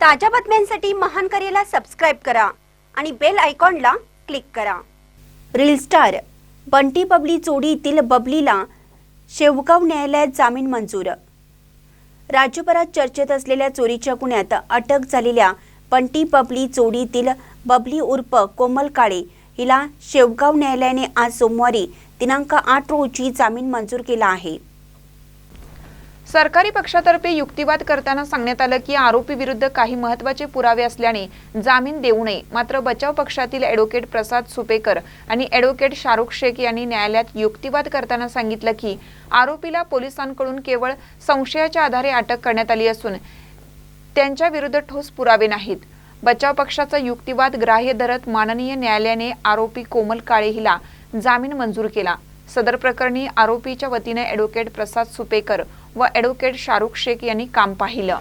ताज्या बातम्यांसाठी महान करेला सबस्क्राईब करा आणि बेल आयकॉनला क्लिक करा. रील स्टार बंटी बबली चोरीतील बबलीला शेवगाव न्यायालयात जामीन मंजूर. राज्यभरात चर्चेत असलेल्या चोरीच्या गुन्ह्यात अटक झालेल्या बंटी बबली चोरीतील बबली उर्फ कोमल काळे हिला शेवगाव न्यायालयाने आज सोमवारी दिनांक आठ रोजी जामीन मंजूर केला आहे. सरकारी पक्षातर्फे युक्तिवाद करताना सांगण्यात आलं की आरोपी विरुद्ध काही महत्त्वाचे पुरावे असल्याने जामीन देऊ नये. मात्र बचाव पक्षातील ॲडव्होकेट प्रसाद सुपेकर आणि ॲडव्होकेट शाहरुख शेख यांनी न्यायालयात युक्तिवाद करताना सांगितलं की आरोपीला पोलिसांकडून केवळ संशयाच्या आधारे अटक करण्यात आली असून त्यांच्या विरुद्ध ठोस पुरावे नाहीत. बचाव पक्षाचा युक्तिवाद ग्राह्य धरत माननीय न्यायालयाने आरोपी कोमल काळे हिला जामीन मंजूर केला. सदर प्रकरणी आरोपीच्या वतीने ॲडव्होकेट प्रसाद सुपेकर व ॲडव्होकेट शाहरुख शेख यांनी काम पाहिलं.